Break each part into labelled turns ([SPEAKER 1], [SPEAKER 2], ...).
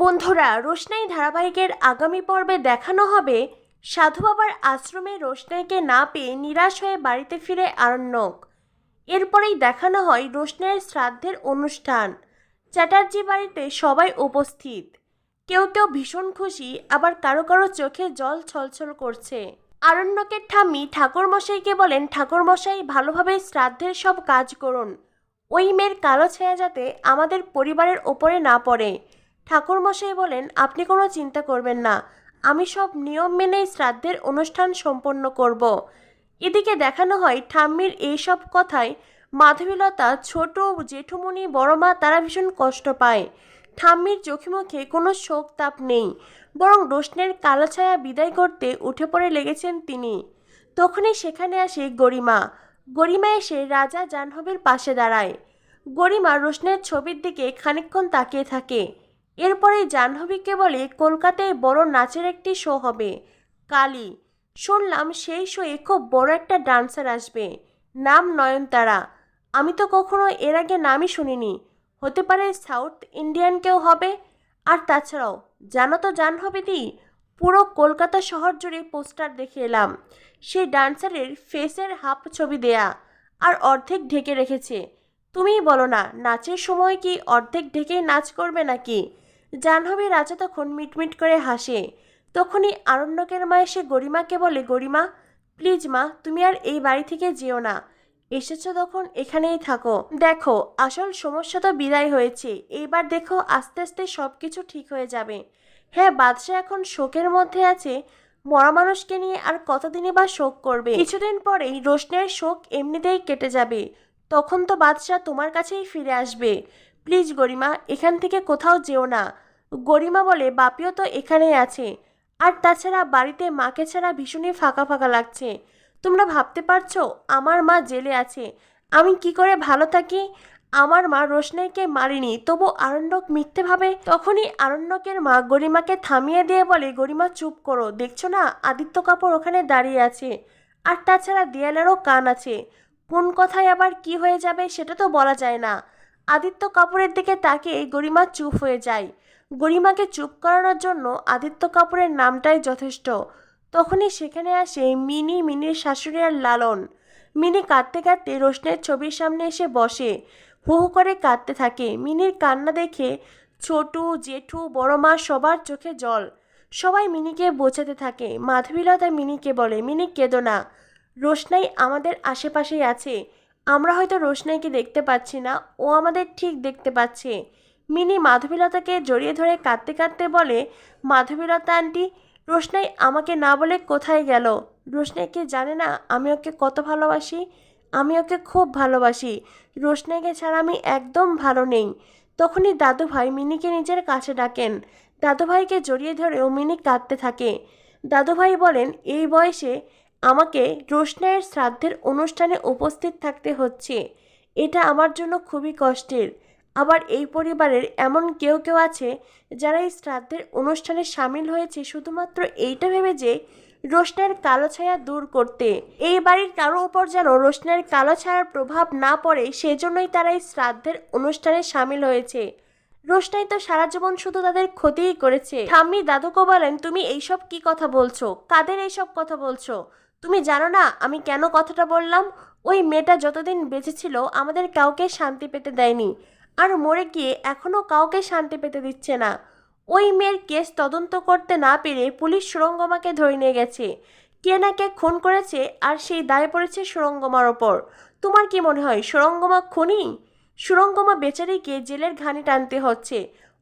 [SPEAKER 1] বন্ধুরা, রোশনাই ধারাবাহিকের আগামী পর্বে দেখানো হবে সাধু বাবার আশ্রমে রোশনাইকে না পেয়ে নিরাশ হয়ে বাড়িতে ফিরে আরণ্যক। এরপরেই দেখানো হয় রোশনাইয়ের শ্রাদ্ধের অনুষ্ঠান। চ্যাটার্জি বাড়িতে সবাই উপস্থিত। কেউ কেউ ভীষণ খুশি, আবার কারও কারও চোখে জল ছলছল করছে। আরণ্যকের ঠাম্মি ঠাকুরমশাইকে বলেন, ঠাকুরমশাই, ভালোভাবে শ্রাদ্ধের সব কাজ করুন। ওই মেয়ের কালো ছায়া যাতে আমাদের পরিবারের ওপরে না পড়ে। ঠাকুরমশাই বলেন, আপনি কোনো চিন্তা করবেন না। আমি সব নিয়ম মেনেই শ্রাদ্ধের অনুষ্ঠান সম্পন্ন করব। এদিকে দেখানো হয় ঠাম্মির এইসব কথায় মাধবীলতা, ছোট জেঠুমণি বড়মা তারা ভীষণ কষ্ট পায়। ঠাম্মির চোখে মুখে কোনো শোক তাপ নেই, বরং রোশনের কালো ছায়া বিদায় করতে উঠে পড়ে লেগেছেন তিনি। তখনই সেখানে আসে গরিমা। গরিমা এসে রাজা জাহ্নবীর পাশে দাঁড়ায়। গরিমা রোশনের ছবির দিকে খানিকক্ষণ তাকিয়ে থাকে। এরপরে জাহ্নবীকে বলে, কলকাতায় বড় নাচের একটি শো হবে। কালী। শুনলাম সেই শোয়ে খুব বড় একটা ডান্সার আসবে। নাম নয়নতারা। আমি তো কখনো এর আগে নামই শুনিনি। হতে পারে সাউথ ইন্ডিয়ান কেউ হবে। আর তাছাড়াও, জানো তো জাহ্নবী দি পুরো কলকাতা শহর জুড়ে পোস্টার দেখে এলাম। সেই ডান্সারের ফেসের হাফ ছবি দেয়া আর অর্ধেক ঢেকে রেখেছে। তুমিই বলো না, নাচের সময় কি অর্ধেক ঢেকেই নাচ করবে নাকি? জাহ্নবী রাজা তখন মিটমিট করে হাসে। তখনই আরণ্যকের মা এসে, গরিমাকে বলে, গরিমা প্লিজ মা, তুমি আর এই বাড়ি থেকে যেও না। এসেছ তখন, এখানেই থাকো। দেখো, আসল সমস্যা তো বিদায় হয়েছে। এইবার দেখো, আস্তে আস্তে সব কিছু ঠিক হয়ে যাবে। হ্যাঁ বাদশাহ এখন শোকের মধ্যে আছে। মরা মানুষকে নিয়ে আর কতদিনই বা শোক করবে? কিছুদিন পরেই রোশনের শোক এমনিতেই কেটে যাবে। তখন তো বাদশাহ তোমার কাছেই ফিরে আসবে। প্লিজ গরিমা, এখান থেকে কোথাও যেও না। গরিমা বলে, বাপিও তো এখানেই আছে। আর তাছাড়া বাড়িতে মাকে ছাড়া ভীষণই ফাঁকা ফাঁকা লাগছে। তোমরা ভাবতে পারছ, আমার মা জেলে আছে। আমি কি করে ভালো থাকি? আমার মা রোশনাইকে মারিনি, তবু আরণ্যক মিথ্যে ভাবে, তখনই আরণ্যকের মা গরিমাকে থামিয়ে দিয়ে বলে, গরিমা, চুপ করো। দেখছ না, আদিত্য কাপুর ওখানে দাঁড়িয়ে আছে। আর তাছাড়া দেয়ালেরও কান আছে। কোন কথায় আবার কি হয়ে যাবে সেটা তো বলা যায় না। আদিত্য কাপুরের দিকে তাকিয়ে গরিমা চুপ হয়ে যায়। গরিমাকে চুপ করানোর জন্য আদিত্য কাপুরের নামটাই যথেষ্ট। তখনই সেখানে আসে মিনি, মিনির শাশুড়ি আর লালন। মিনি কাঁদতে কাঁদতে রোশনের ছবির সামনে এসে বসে। হু হু করে কাঁদতে থাকে। মিনির কান্না দেখে ছোটু, জেঠু, বড় মা সবার চোখে জল। সবাই মিনিকে বোঝাতে থাকে। মাধবীলতা মিনিকে বলে, মিনি কেঁদো না। রোশনাই আমাদের আশেপাশেই আছে। আমরা হয়তো রোশনাইকে দেখতে পাচ্ছি না, ও আমাদের ঠিক দেখতে পাচ্ছে। মিনি মাধবীলতাকে জড়িয়ে ধরে কাঁদতে কাঁদতে বলে, মাধবীলতা আন্টি, রোশনাই আমাকে না বলে কোথায় গেল? রোশনাইকে জানে না আমি ওকে কত ভালোবাসি? আমি ওকে খুব ভালোবাসি। রোশনাইকে ছাড়া আমি একদম ভালো নেই। তখনই দাদু ভাই মিনিকে নিজের কাছে ডাকেন। দাদু ভাইকে জড়িয়ে ধরেও মিনি কাঁদতে থাকে। দাদু ভাই বলেন, এই বয়সে আমাকে রোশনাইয়ের শ্রাদ্ধের অনুষ্ঠানে উপস্থিত থাকতে হচ্ছে। এটা আমার জন্য খুবই কষ্টের। আবার এই পরিবারের এমন কেউ কেউ আছে যারা এই শ্রাদ্ধের অনুষ্ঠানে সামিল হয়েছে শুধুমাত্র এইটা ভেবে যে রোশনের কালো ছায়া দূর করতে। এই বাড়ির কারও উপর যেন রোশনের কালো ছায়ার প্রভাব না পড়ে সেজন্যই তারা এই শ্রাদ্ধের অনুষ্ঠানে সামিল হয়েছে। রোশনাই তো সারা জীবন শুধু তাদের ক্ষতিই করেছে। ঠাম্মি, দাদুকে বলেন, তুমি এইসব কি কথা বলছো? কাদের এইসব কথা বলছো? তুমি জানো না আমি কেন কথাটা বললাম? ওই মেয়েটা যতদিন বেঁচে ছিল আমাদের কাউকে শান্তি পেতে দেয়নি। আর মরে গিয়ে এখনও কাউকে শান্তি পেতে দিচ্ছে না। ওই মেয়ের কেস তদন্ত করতে না পেরে পুলিশ সুরঙ্গমাকে ধরে নিয়ে গেছে। কে না কে খুন করেছে আর সেই দায় পড়েছে সুরঙ্গমার ওপর। তোমার কি মনে হয়, সুরঙ্গমা খুনি? সুরঙ্গমা বেচারিকে জেলের ঘানি টানতে হচ্ছে।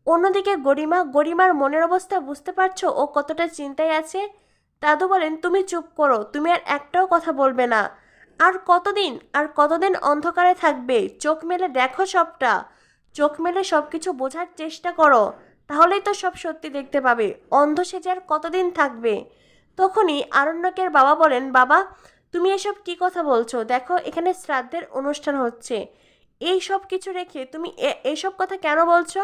[SPEAKER 1] অন্যদিকে গরিমা, গরিমার মনের অবস্থা বুঝতে পারছ ও কতটা চিন্তায় আছে? দাদু বলেন, তুমি চুপ করো, তুমি আর একটাও কথা বলবে না। আর কতদিন আর কতদিন অন্ধকারে থাকবে? চোখ মেলে দেখো সবটা। চোখ মেলে সব কিছু বোঝার চেষ্টা করো। তাহলেই তো সব সত্যি দেখতে পাবে। অন্ধ সেজে আর কতদিন থাকবে? তখনই আরণ্যকের বাবা বলেন, বাবা, তুমি এসব কি কথা বলছো? দেখো, এখানে শ্রাদ্ধের অনুষ্ঠান হচ্ছে। এই সব কিছু রেখে তুমি এসব কথা কেন বলছো?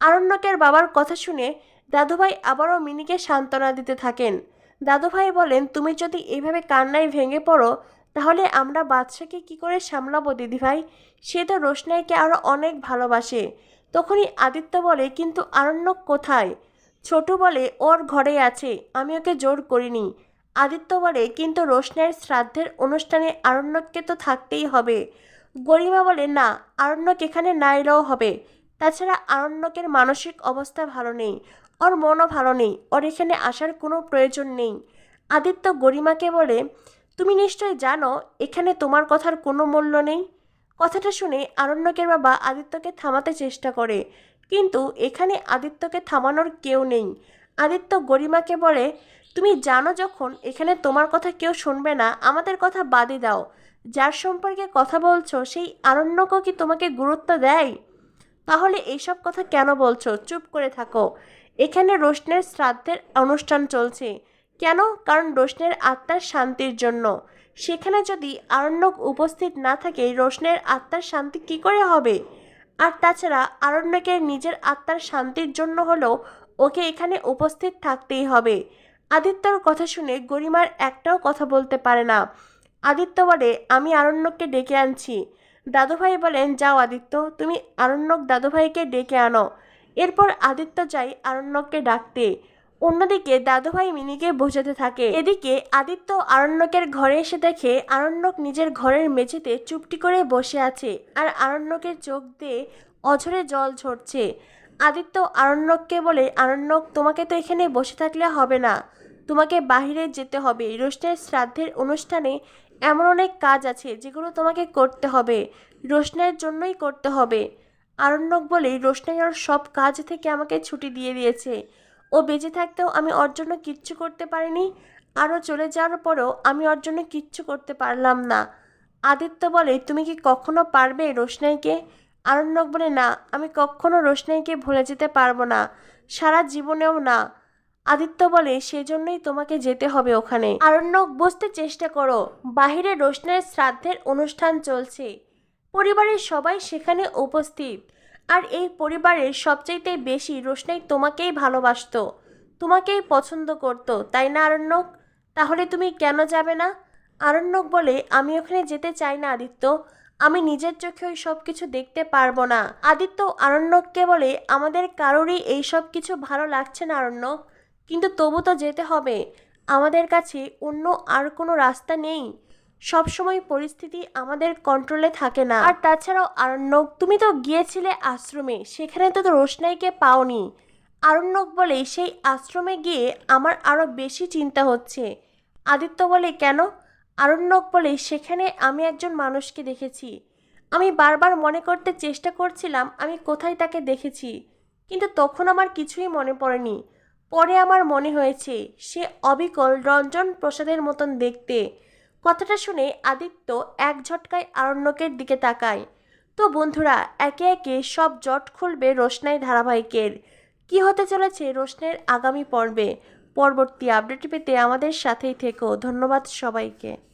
[SPEAKER 1] আরণ্যকের বাবার কথা শুনে দাদুভাই আবারও মিনিকে সান্ত্বনা দিতে থাকেন। দাদুভাই বলেন, তুমি যদি এইভাবে কান্নায় ভেঙে পড়ো, তাহলে আমরা বাদশাকে কি করে সামলাবো দিদিভাই? সে তো রোশনাইকে আরও অনেক ভালোবাসে। তখনই আদিত্য বলে, কিন্তু আরণ্যক কোথায়? ছোট বলে, ওর ঘরে আছে, আমি ওকে জোর করিনি। আদিত্য বলে, কিন্তু রোশনাইয়ের শ্রাদ্ধের অনুষ্ঠানে আরণ্যককে তো থাকতেই হবে। গরিমা বলে, না, আরণ্যক এখানে না এলেও হবে। তাছাড়া আরণ্যকের মানসিক অবস্থা ভালো নেই, ওর মনও ভালো নেই, ওর এখানে আসার কোনো প্রয়োজন নেই। আদিত্য গরিমাকে বলে, তুমি নিশ্চয় জানো, এখানে তোমার কথার কোনো মূল্য নেই? কথাটা শুনে আরণ্যকের বাবা আদিত্যকে থামাতে চেষ্টা করে, কিন্তু এখানে আদিত্যকে থামানোর কেউ নেই। আদিত্য গরিমাকে বলে, তুমি জানো যখন এখানে তোমার কথা কেউ শুনবে না, আমাদের কথা বাদে দাও। যার সম্পর্কে কথা বলছো, সেই আরণ্যকও কি তোমাকে গুরুত্ব দেয়? তাহলে এইসব কথা কেন বলছো? চুপ করে থাকো। এখানে রোশনের শ্রাদ্ধের অনুষ্ঠান চলছে। কেন? কারণ রোশনের আত্মার শান্তির জন্য। সেখানে যদি আরণ্যক উপস্থিত না থাকে, রোশনের আত্মার শান্তি কি করে হবে? আর তাছাড়া আরণ্যকের নিজের আত্মার শান্তির জন্য হলেও ওকে এখানে উপস্থিত থাকতেই হবে। আদিত্যর কথা শুনে গরিমার একটাও কথা বলতে পারে না। আদিত্য বলে, আমি আরণ্যককে ডেকে আনছি। দাদুভাই বলেন, যাও আদিত্য, তুমি আরণ্যক দাদুভাইকে ডেকে আনো। এরপর আদিত্য যায় আরণ্যককে ডাকতে। অন্যদিকে দাদুভাই মিনিকে বোঝাতে থাকে। এদিকে আদিত্য আরণ্যকের ঘরে এসে দেখে আরণ্যক নিজের ঘরের মেঝেতে চুপটি করে বসে আছে আর আরণ্যকের চোখ দিয়ে অঝরে জল ঝরছে। আদিত্য আরণ্যককে বলে, আরণ্যক, তোমাকে তো এখানে বসে থাকলে হবে না। তোমাকে বাহিরে যেতে হবে। রোশনের শ্রাদ্ধের অনুষ্ঠানে এমন অনেক কাজ আছে যেগুলো তোমাকে করতে হবে রোশনের জন্যই করতে হবে। আরণ্যক বলে, রোশনাই ওর সব কাজ থেকে আমাকে ছুটি দিয়ে দিয়েছে। ও বেঁচে থাকতেও আমি ওর জন্য কিচ্ছু করতে পারিনি, আরও চলে যাওয়ার পরেও আমি ওর জন্য কিচ্ছু করতে পারলাম না। আদিত্য বলে, তুমি কি কখনো পারবে রোশনাইকে? আরণ্যক বলে, না, আমি কখনো রোশনাইকে ভুলে যেতে পারব না, সারা জীবনেও না। আদিত্য বলে, সেজন্যই তোমাকে যেতে হবে ওখানে। আরণ্যক বুঝতে চেষ্টা করো। বাহিরে রোশনের শ্রাদ্ধের অনুষ্ঠান চলছে। পরিবারের সবাই সেখানে উপস্থিত। আর এই পরিবারের সবচাইতে বেশি রোশনাই তোমাকেই ভালোবাসত। তোমাকেই পছন্দ করতো, তাই না আরণ্যক? তাহলে তুমি কেন যাবে না? আরণ্যক বলে, আমি ওখানে যেতে চাই না আদিত্য। আমি নিজের চোখে ওই সব কিছু দেখতে পারব না। আদিত্য আরণ্যককে বলে, আমাদের কারোরই এই সব কিছু ভালো লাগছে না আরণ্যক। কিন্তু তবু তো যেতে হবে। আমাদের কাছে অন্য আর কোনো রাস্তা নেই। সবসময় পরিস্থিতি আমাদের কন্ট্রোলে থাকে না। আর তাছাড়াও আরণ্যক, তুমি তো গিয়েছিলে আশ্রমে, সেখানে তো তো রোশনাইকে পাওনি। আরণ্যক বলে, সেই আশ্রমে গিয়ে আমার আরও বেশি চিন্তা হচ্ছে। আদিত্য বলে, কেন? আরণ্যক বলে, সেখানে আমি একজন মানুষকে দেখেছি। আমি বারবার মনে করতে চেষ্টা করছিলাম, আমি কোথায় তাকে দেখেছি। কিন্তু তখন আমার কিছুই মনে পড়েনি। পরে আমার মনে হয়েছে, সে অবিকল রঞ্জন প্রসাদের মতন দেখতে। কথাটা শুনে আদিত্য এক ঝটকায় আরণ্যকের দিকে তাকায়। তো বন্ধুরা, একে একে সব জট খুলবে রোশনাই ধারাবাহিকের। কি হতে চলেছে রোশনের আগামী পর্বে? পরবর্তী আপডেট পেতে আমাদের সাথেই থেকো। ধন্যবাদ সবাইকে।